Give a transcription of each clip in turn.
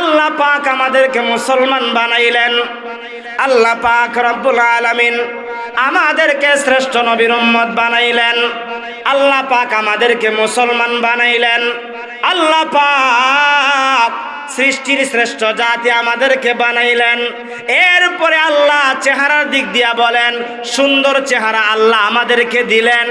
আল্লাহ পাক আমাদেরকে মুসলমান বানাইলেন। আল্লাহ পাক রব্বুল আলামিন আমাদেরকে শ্রেষ্ঠ নবীর উম্মত বানাইলেন। আল্লাহ পাক আমাদেরকে মুসলমান বানাইলেন। আল্লাহ পাক সৃষ্টির শ্রেষ্ঠ জাতি আমাদেরকে বানাইলেন। এরপরে আল্লাহ চেহারার দিক দিয়া বলেন, সুন্দর চেহারা আল্লাহ আমাদেরকে দিলেন।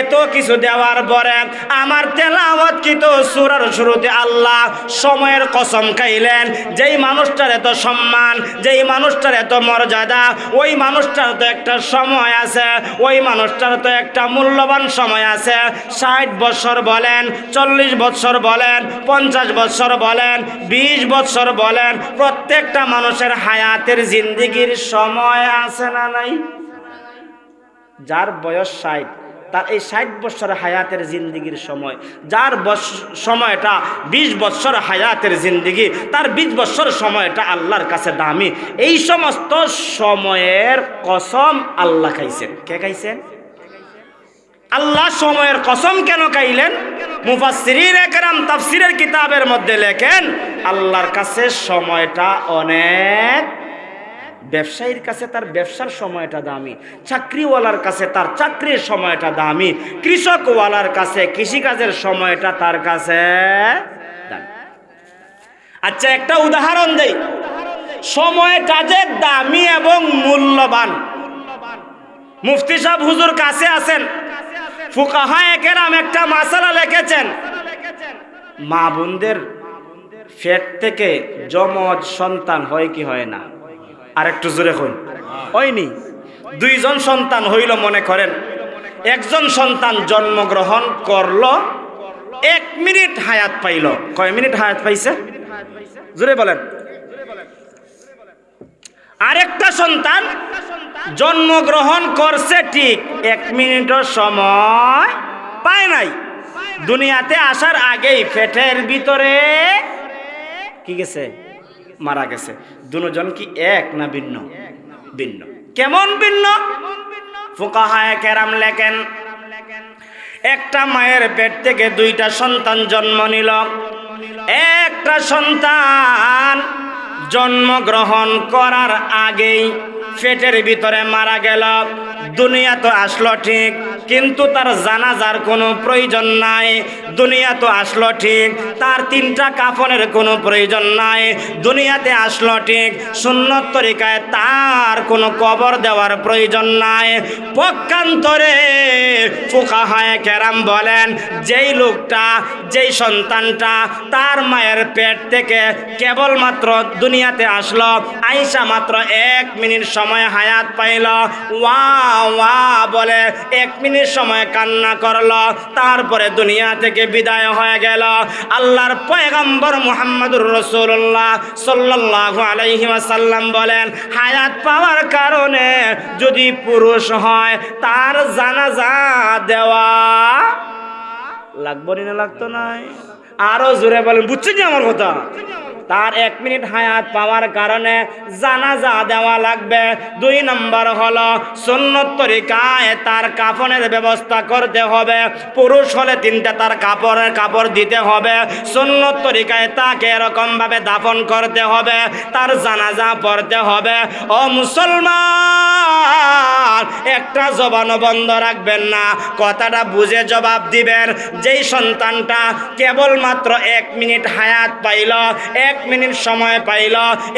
এত কিছু দেওয়ার পরে আমার তেলাওয়াত কিন্তু সুরার শুরুতে আল্লাহ সময়ের কসম খাইলেন। যেই মানুষটার এত সম্মান, যেই মানুষটার এত মর্যাদা, ওই মানুষটার তো একটা সময় আছে, ওই মানুষটার তো একটা মূল্যবান সময় আছে। ষাট বছর বলেন, চল্লিশ বছর বলেন, পঞ্চাশ বছর বলেন বিশ বছর বলেন, প্রত্যেকটা মানুষের হায়াতের জিন্দিগির সময় আছে না নাই? যার বয়স ষাট, তার এই ষাট বছর হায়াতের জিন্দিগির সময়, যার সময়টা বিশ বছর হায়াতের জিন্দিগি, তার বিশ বছর সময়টা আল্লাহর কাছে দামি। এই সমস্ত সময়ের কসম আল্লাহ খাইছেন। কে খাইছেন? আল্লাহ সময়ের কসম কেন খাইলেন? মুফাসসিরিন একরাম কিতাবের মধ্যে লেখেন, আল্লাহর কাছে সময়টা অনেক, ব্যবসায়ীর কাছে তার ব্যবসার সময়টা দামি, চাকরিওয়ালার কাছে তার চাকরির সময়টা দামি, কৃষকওয়ালার কাছে কৃষিকাজের সময়টা তার কাছে আচ্ছা একটা উদাহরণ দেই। সময়টা যে দামি এবং মূল্যবান। মুফতি সাহেব হুজুর কাছে আছেন। ফুকাহা একেরাম একটা মাসালা লিখেছেন। মা বোনদের ফেট থেকে জমজ সন্তান হয় কি হয় না? আর একটু জোরে হই হয়নি। দুইজন সন্তান হইল মনে করেন। একজন সন্তান জন্মগ্রহণ করল, এক মিনিট হায়াত পাইল। কয় মিনিট হায়াত পাইছে? জোরে বলেন। আরেকটা সন্তান জন্মগ্রহণ করছে ঠিক এক মিনিটের সময় পায় নাই। দুনিয়াতে আসার আগেই ফেটের ভিতরে কি গেছে? মারা গেছে। দুজন কি এক না ভিন্ন? ভিন্ন। কেমন ভিন্ন? ফুকাহায় কেরাম লেখেন, একটা মায়ের পেট থেকে দুইটা সন্তান জন্ম নিল। একটা সন্তান জন্মগ্রহণ করার আগেই পেটের ভিতরে মারা গেল। দুনিয়া তো আসলো ঠিক। কিন্তু তার জানাজার কোনো প্রয়োজন নাই। দুনিয়া তো আসলো ঠিক, তার তিনটা কাফনের কোনো প্রয়োজন নাই। দুনিয়াতে আসলো ঠিক, সুন্নত তরিকায় তার কোনো কবর দেওয়ার প্রয়োজন নাই। পক্ষান্তরে ফুকাহায় কেরাম বলেন, যেই লোকটা, যেই সন্তানটা তার মায়ের পেট থেকে কেবলমাত্র দুনিয়াতে আসলো আইসা মাত্র এক মিনিট সময় হায়াত পাইল। ওয়া ওয়া বলে, এক মিনিট সময় কান্না করল, তারপরে দুনিয়া থেকে বিদায় হয়ে গেল। আল্লাহর পয়গম্বর মুহাম্মদুর রসুল্লাহ সাল্লাল্লাহু আলাইহি ওয়াসাল্লাম বলেন, হায়াত পাওয়ার কারণে যদি পুরুষ হয়, তার জানাজা দেওয়া লাগবো না লাগতো নাই? আরও জোরে বলেন, বুঝছেন আমার কথা? তার এক মিনিট হায়াত পাওয়ার কারণে জানাজা দেওয়া লাগবে। দুই নম্বর হলো, সুন্নত তার কাফনের ব্যবস্থা করতে হবে। পুরুষ হলে তিনটা তার কাপড়ের কাপড় দিতে হবে। সুন্নত তরিকায় তাকে এরকমভাবে দাফন করতে হবে, তার জানাজা পড়তে হবে। ও মুসলমান, একটা জবান বন্ধ রাখবেন না, কথাটা বুঝে জবাব দিবেন। যেই সন্তানটা কেবলমাত্র এক মিনিট হায়াত পাইল, এক মিনিট সময় পাইল,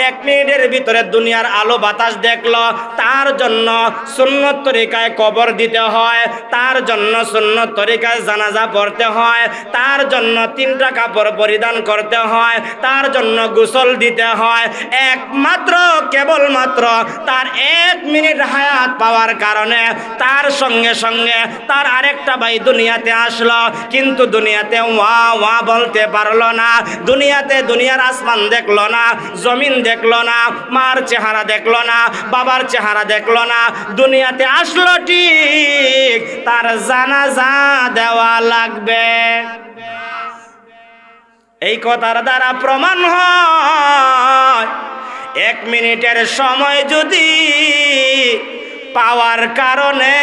এক মিনিটের ভিতরে দুনিয়ার আলো বাতাস দেখল। তার জন্য সুন্নত তরিকায় কবর দিতে হয়, তার জন্য সুন্নত তরিকায় জানাজা পড়তে হয়, তার জন্য তিনটা কাপড় পরিধান করতে হয়, তার জন্য গোসল দিতে হয়। একমাত্র, কেবলমাত্র তার এক মিনিট হায়াত পাওয়ার কারণে তার সঙ্গে সঙ্গে তার আরেকটা ভাই দুনিয়াতে আসলো, কিন্তু দুনিয়াতে ওয়া ওয়া বলতে পারল না। দুনিয়াতে দুনিয়ার আসমান দেখল না, জমিন দেখল না, মার চেহারা দেখল না, বাবার চেহারা দেখল না, দুনিয়াতে আসলো ঠিক, তার জানাজা দেওয়া লাগবে। এই কথার দ্বারা প্রমাণ হয়, এক মিনিটের সময় যদি পাওয়ার কারণে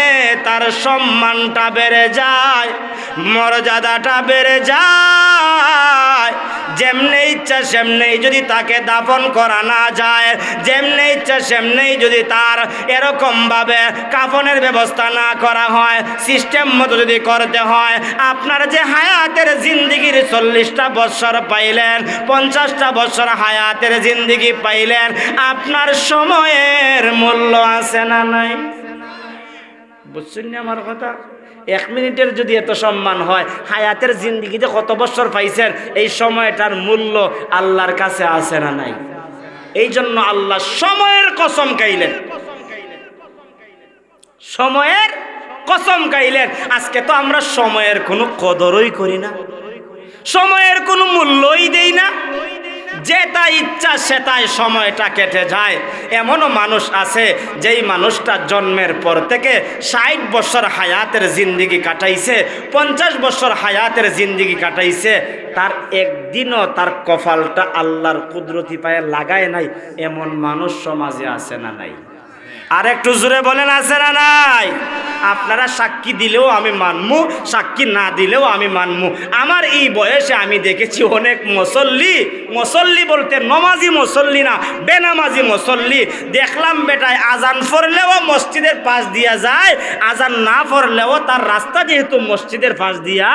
তার সম্মানটা বেড়ে যায়, মর্যাদাটা বেড়ে যায় যেমনে ইচ্ছা, সেমনেই যদি তাকে দাফন করা না যায়, যেমনে ইচ্ছা, সেমনেই যদি তার এরকমভাবে কাফনের ব্যবস্থা না করা হয়, সিস্টেম মতো যদি করতে হয়, আপনার যে হায়াতের জিন্দিগির চল্লিশটা বৎসর পাইলেন, পঞ্চাশটা বছর হায়াতের জিন্দিগি পাইলেন, আপনার সময়ের মূল্য আছে না নাই? বুঝছেন আমার কথা? এক মিনিটের যদি এত সম্মান হয়, হায়াতের জিন্দিগিতে কত বছর পাইছেন, এই সময়টার মূল্য আল্লাহর কাছে আছে না নাই? এই জন্য আল্লাহ সময়ের কসম খাইলেন। সময়ের কসম খাইলেন। আজকে তো আমরা সময়ের কোনো কদরই করি না। সময়ের কোনো মূল্যই দেই না। যেটা ইচ্ছা সেটাই সময়টা কেটে যায়। এমনও মানুষ আছে, যেই মানুষটা জন্মের পর থেকে ষাট বছর হায়াতের জিন্দিগি কাটাইছে, পঞ্চাশ বছর হায়াতের জিন্দিগি কাটাইছে, তার একদিনও তার কপালটা আল্লাহর কুদরতি পায়ে লাগায় নাই। এমন মানুষ সমাজে আছে না নাই? আর একটু জোরে বলেন, আছে না নাই? আপনারা সাক্ষী দিলেও আমি মানমু, সাক্ষী না দিলেও আমি মানমু। আমার এই বয়সে আমি দেখেছি অনেক মুসল্লি মুসল্লি বলতে নমাজি মুসল্লি না, বেনামাজি মুসল্লি। দেখলাম বেটায় আজান পড়লেও মসজিদের পাশ দিয়া যায়, আজান না পড়লেও তার রাস্তা যেহেতু মসজিদের পাশ দিয়া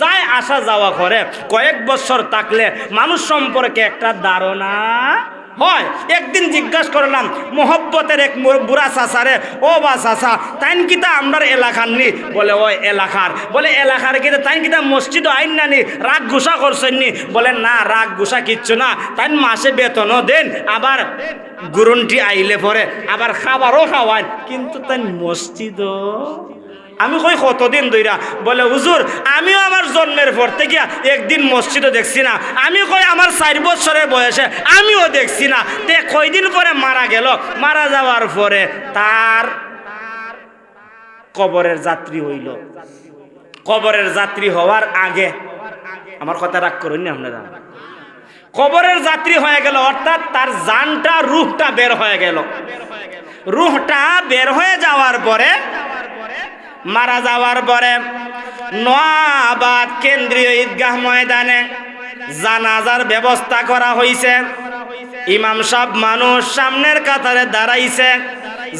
যায়, আসা যাওয়া করে। কয়েক বছর থাকলে মানুষ সম্পর্কে একটা ধারণা হয়। একদিন জিজ্ঞাসা করলাম, মোহব্বতের এক বুড়া চাষারে ও বা চাষা তাইন কিতা আমরার এলাকার নি? বলে ও এলাকার। বলে, এলাকার কিতা তাইন কিতা মসজিদ আইন না নি? রাগ ঘুষা করছেন নি? বলে, না, রাগ ঘুষা কিচ্ছু না। তাইন মাসে বেতনও দেন, আবার গুরুনটি আইলে পরে, আবার খাবারও খাওয়ান। কিন্তু তাই মসজিদও আমি কই কতদিন দইরা বলে, হুজুর, আমিও আমার জন্মের পর থেকে একদিন মসজিদও দেখছি না। আমি কই আমার চার বছরের বয়সে আমিও দেখছি না। তে কয়দিন পরে মারা গেল? মারা যাওয়ার পরে তার কবরের যাত্রী হইল। কবরের যাত্রী হওয়ার আগে আমার কথা রাগ করুন না আপনারা কবরের যাত্রী হয়ে গেল, অর্থাৎ তার জানটা, রুহটা বের হয়ে গেল। রুহটা বের হয়ে যাওয়ার পরে মারা যাওয়ার পরে নোয়াবাদ কেন্দ্রীয় ঈদগাহ ময়দানে জানাজার ব্যবস্থা করা হয়েছে ইমাম সব মানুষ সামনের কাতারে দাঁড়াইছে,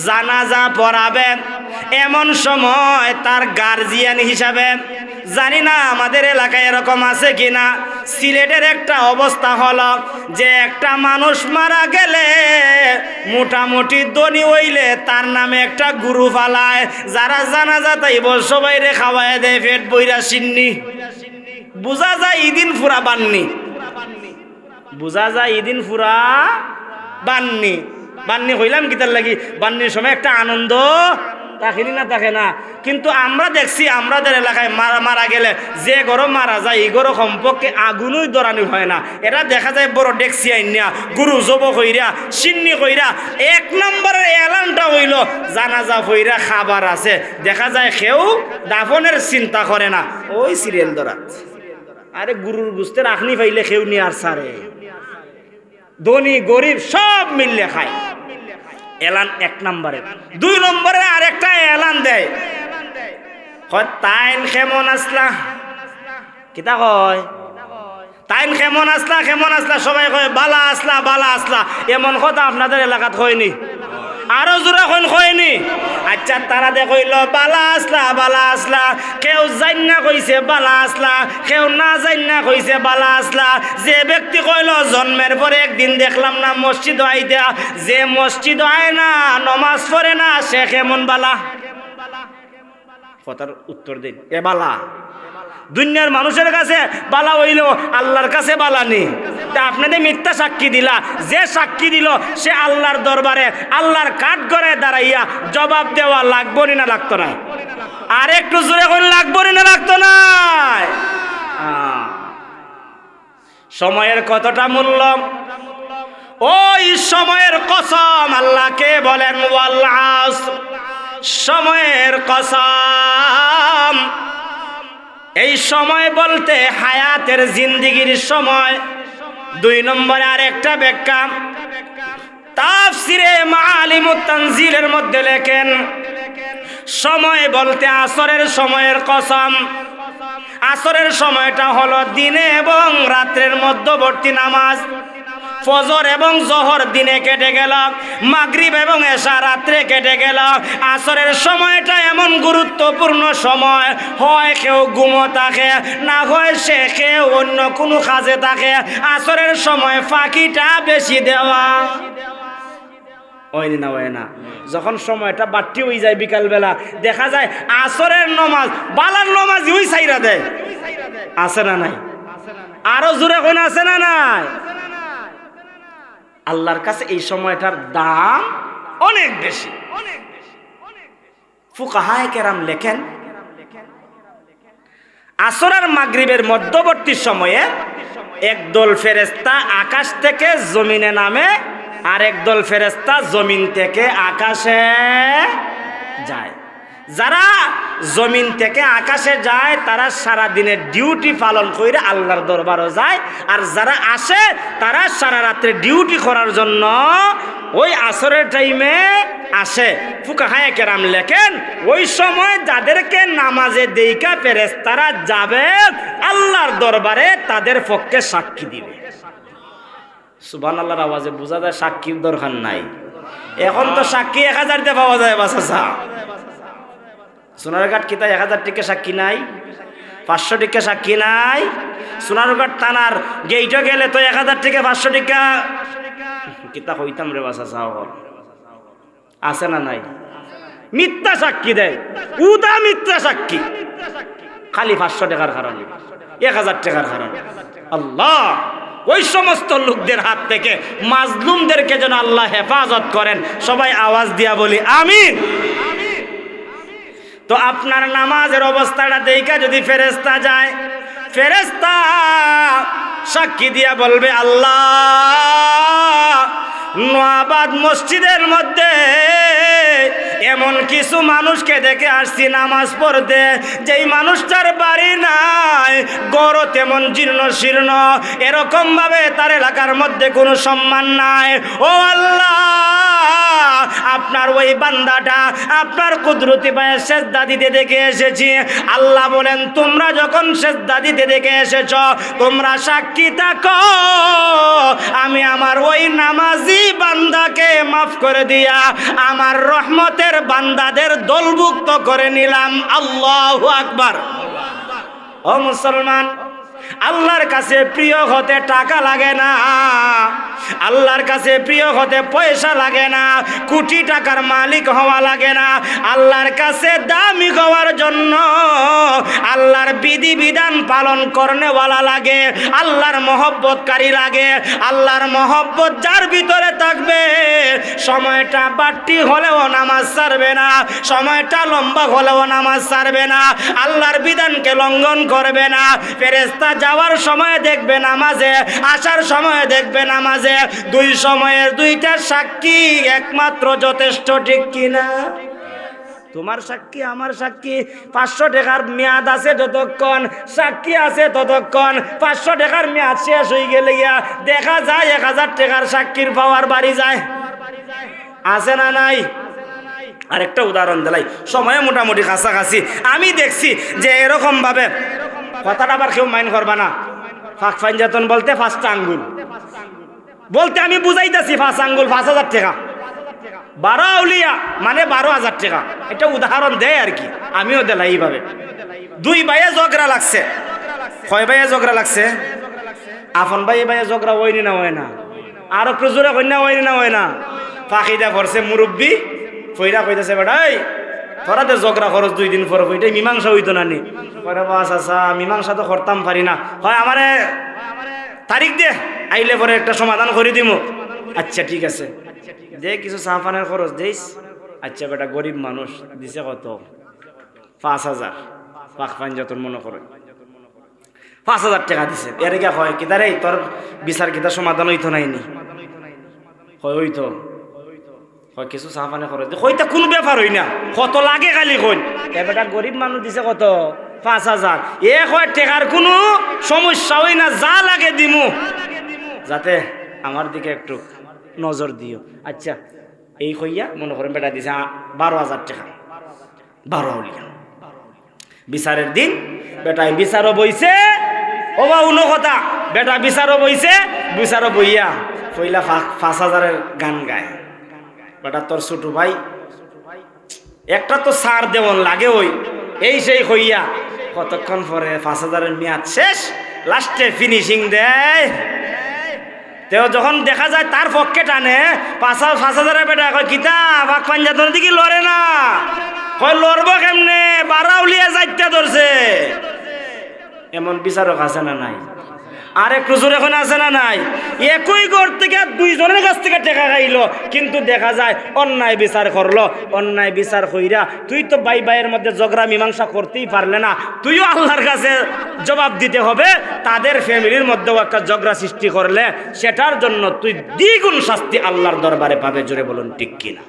জানাজা পড়াবে। এমন সময় তার গার্জিয়ান হিসাবে জানি না আমাদের এলাকায় এরকম আছে কিনা। সিলেটের একটা অবস্থা হলো যে একটা মানুষ মারা গেলে মোটামুটি দনি হইলে তার নামে একটা গুরু ফালায়, যারা জানা যা তাইব সবাই রে খাওয়ায় দেয়, পেট বইরা সিন্নি। বোঝা যায় ইদিন ফুরা বাননি। বোঝা যায় ইদিন ফুরা বাননি। বাননি হইলাম কি তার লাগি? বান্নির সময় একটা আনন্দ তাকিনি না, তাকে না। কিন্তু আমরা দেখছি আমাদের এলাকায় মারা মারা গেলে যে গরো মারা যায় এই গরো সম্পর্কে আগুনই দরানি হয় না। এটা দেখা যায় বড় ডেক্সি আইনিয়া, গুরু জব কইরা, সিন্নি কইরা, এক নম্বরের এলানটা হইল, জানাজা হইরা খাবার আছে। দেখা যায় কেউ দাফনের চিন্তা করে না। ওই সিরিয়াল দরাত আরে গুরুর গুস্তে রাখনি পাইলে কেউ নিয়ে আর সারে। ধনী, গরিব সব মিললে খায়। এলান এক নম্বরে। দুই নম্বরে আর একটা এলান দেয়। তাইন কেমন আসলা কিতা কয়? তাইন কেমন আসলা কেমন আসলা সবাই কয়, বালা আসলা বালা আসলা এমন কথা আপনাদের এলাকাত হয়নি। আরও জোরে কোন কয়নি আচ্ছা তারা দে কইল বালা আসলা বালা আসলা, কেউ জান্না কইছে, বালা আসলা, কেউ না জান্না কইছে, বালা আসলা। যে ব্যক্তি কইল, জন্মের পরে একদিন দেখলাম না মসজিদ আইতা, যে মসজিদ আয় না, নমাজ পড়ে না, সে কেমন বালা? কথার উত্তর দিন, এ বালা। দুনিয়ার মানুষের কাছে বালা হইল, আল্লাহর কাছে বালা নেই। তা আপনাদের মিথ্যা সাক্ষী দিলা। যে সাক্ষী দিল, সে আল্লাহর দরবারে, আল্লাহর কাঠ করে দাঁড়াইয়া জবাব দেওয়া লাগবো না লাগতো না? আর একটু জোরে করে লাগবো না লাগতো না? সময়ের কতটা মূল্য? ওই সময়ের কসম আল্লাহকে বলেন, ওয়াল আসর। সময়ের কসম এই সময় বলতে হায়াতের জিন্দিগির সময়। দুই নম্বরে আর একটা ব্যাখ্যা। তাফসিরে মালিমুত তানজিলের মধ্যে লেখেন, সময় বলতে আসরের সময়ের কসম। আসরের সময়টা হলো দিনে এবং রাত্রের মধ্যবর্তী নামাজ। ফজর এবং জহর দিনে কেটে গেল, মাগরিব এবং এশা রাত্রে কেটে গেল। আসরের সময়টা এমন গুরুত্বপূর্ণ সময়, হয় কেউ ঘুমো থাকে না হয় সে কেউ অন্য কোনো কাজে থাকে আসরের সময় ফাঁকিটা বেশি দেওয়া। ওই না ওই না। যখন সময়টা বাড়তি হয়ে যায় বিকালবেলা, দেখা যায় আসরের নমাজ, বালার নমাজ ওই সাইরা দেয়। আছে না নাই? আরও জোরে কোন আছে না নাই? আল্লাহর কাছে এই সময়টার দাম অনেক বেশি। ফুকাহায় লেখেন আসর আর মাগরিবের মধ্যবর্তী সময়ে একদল ফেরেস্তা আকাশ থেকে জমিনে নামে আর একদল ফেরেস্তা জমিন থেকে আকাশে যায়। যারা জমিন থেকে আকাশে যায়, তারা সারা দিনের ডিউটি পালন করে আল্লাহর দরবারও যায়, আর যারা আসে, তারা সারা রাত্রে ডিউটি করার জন্য ওই আসরের টাইমে আসে। ফুকাহায় কেরাম লেখেন, ওই সময় যাদেরকে নামাজে দেইকা পেরেস তারা যাবে, আল্লাহর দরবারে তাদের পক্ষে সাক্ষী দিবে। সুবান আল্লাহর আওয়াজে বোঝা যায় সাক্ষীর দরকার নাই। এখন তো সাক্ষী এক হাজার দিয়ে পাওয়া যায় বাসা সোনারঘাট কিতা এক হাজার টিকে সাক্ষী নাই? পাঁচশো টিকা সাক্ষী নাই? সোনারঘাট থানার গেইটে গেলে তো এক হাজার থেকে পাঁচশো টিকা। কিতা কইতাম রে বাসা চাও আছে না নাই? মিথ্যা সাক্ষী দেয়। উদা মিথ্যা সাক্ষী। খালি পাঁচশো টাকার কারণে। এক হাজার টাকার কারণে। আল্লাহ! ওই সমস্ত লোকদের হাত থেকে মাজলুমদেরকে যেন আল্লাহ হেফাজত করেন। সবাই আওয়াজ দিয়া বলি, আমিন। তো আপনার নামাজের অবস্থাটা দেখা যদি ফেরেস্তা যায় ফেরেস্তা সাক্ষী দিয়া বলবে, আল্লাহ নোয়াবাদ মসজিদের মধ্যে এমন কিছু মানুষকে দেখে আসছি নামাজ পড়তে, যেই মানুষটার বাড়ি নাই গড় তেমন জীর্ণ শীর্ণ এরকম ভাবে তার এলাকার মধ্যে কোনো সম্মান নাই। ও আল্লাহ, আপনার ওই বান্দাটা, আপনার কুদরতি পায়ে শেষ দাদিতে দেখে এসেছি। আল্লাহ বলেন, তোমরা যখন শেষ দাদিতে দেখে এসেছ, তোমরা সাক্ষী থাকো। আমি আমার ওই নামাজি বান্দাকে মাফ করে দিয়া, আমার রহমতের বান্দাদের দলভুক্ত করে নিলাম। আল্লাহ আকবার। ও মুসলমান আল্লাহর কাছে প্রিয় হতে টাকা লাগে না। আল্লাহর কাছে প্রিয় হতে পয়সা লাগে না। কোটি টাকার মালিক হওয়া লাগে না। আল্লাহর কাছে দামি হওয়ার জন্য আল্লাহর বিধি বিধান পালন করনেওয়ালা লাগে, আল্লাহর মহব্বতকারী লাগে, আল্লাহর মহব্বত যার ভিতরে থাকবে, সময়টা বাড়তি হলেও নামাজ ছাড়বে না, সময়টা লম্বা হলেও নামাজ ছাড়বে না, আল্লাহর বিধানকে লঙ্ঘন করবে না ফেরেস্তা যাওয়ার সময় দেখবে নামাজে, আসার সময় দেখবে নামাজে। দুই সময়ের দুইটা সাক্ষী একমাত্র যথেষ্ট, ঠিক কিনা তোমার সাক্ষী, আমার সাক্ষী, পাঁচশো টাকার মেয়াদ আছে যতক্ষণ সাক্ষী আছে ততক্ষণ, পাঁচশো টাকার মেয়াদ শেষ হয়ে গেলে গিয়া দেখা যায়, এক হাজার টাকার সাক্ষীর পাওয়ার বাড়ি যায়। আছে না নাই? আরেকটা উদাহরণ দিলাই। সময়ে মোটামুটি কাছাকাছি। আমি দেখছি যে এরকম ভাবে কথাটা আবার কেউ মাইন করবা না। ফাঁক ফাইনজাতন বলতে ফার্স্ট আঙ্গুল। বলতে আমি বুঝাইতেছি ফাঁস আঙ্গুল পাঁচ হাজার টাকা। বারো আউলিয়া মানে বারো হাজার টাকা। এটা উদাহরণ দেয় আর কি। আমিও দিলাই এইভাবে। দুই ভাইয়ে ঝগড়া লাগছে। কয় ভাইয়ে ঝগড়া লাগছে? আফন ভাই ভাইয়ে ঝগড়া হয়নি না হয় না? আর একটু জোরে কন্যা হয়নি না হয় না? ফাঁকিটা করছে মুরব্বী। ফইরা কইতেছে বেটাই তোরা তো ঝগড়া খরচ দুই দিন পর ওইটাই মীমাংসা হইতো না নি। পরে বাস আচ্ছা মীমাংসা তো করতাম, পারি না। হয় আমারে তারিখ দে, আইলে পরে একটা সমাধান করে দিমু। আচ্ছা ঠিক আছে। দে কিছু পানের খরচ দিস। আচ্ছা বেটা, গরিব মানুষ, দিছে কত? পাঁচ হাজার। পাক পান যত মনে করে। পাঁচ হাজার টাকা দিছে। এর হয় কিতারে তোর বিচার কিতা সমাধান হইতো নাইনি হয় হইতো কিছু চা পানি খরচ হইতা কোনো ব্যাপার হই না। কত লাগে খালি কইন। এবারটা গরিব মানুষ দিছে কত? পাঁচ হাজার এ কয় টেকার কোনো সমস্যা হই না যা লাগে দিমু। যাতে আমার দিকে একটু নজর দিও। আচ্ছা এই কইয়া মনে করেন বেটা দিছে বারো হাজার টাকা বারো হলিয়া বিচারের দিন বেটায় বিচারও বইছে। ও বা উনো কথা। বেটা বিচারও বইছে বিচারও বইয়া। পইলা পাঁচ হাজারের গান গায়। বেটা, তোর ছোট ভাই, একটা তো সার দেওয়ান লাগে ওই। এই সেই হইয়া কতক্ষণ পরে পাঁচ হাজারের মেয়াদ শেষ, লাস্টে ফিনিশিং দেয়। তেও যখন দেখা যায় তার পক্ষে টানে, পাঁচ পাঁচ হাজারের বেটা কয় কিতা বাক পাঞ্জাতনের দিকে লড়ে না। কয়, লড়ব কেমনে? বারা উলিয়া যাইতে ধরছে। এমন বিচারক আছে না নাই? আর একটু জোরে এখন আছে না নাই? একই ঘর থেকে দুইজনের কাছ থেকে টেকা খাইলো, কিন্তু দেখা যায় অন্যায় বিচার করল, অন্যায় বিচার কইরা তুই তো বাই বাইয়ের মধ্যে ঝগড়া মীমাংসা করতেই পারলে না, তুইও আল্লাহর কাছে জবাব দিতে হবে, তাদের ফ্যামিলির মধ্যেও একটা ঝগড়া সৃষ্টি করলে, সেটার জন্য তুই দ্বিগুণ শাস্তি আল্লাহর দরবারে পাবে, জোরে বলুন ঠিক কিনা?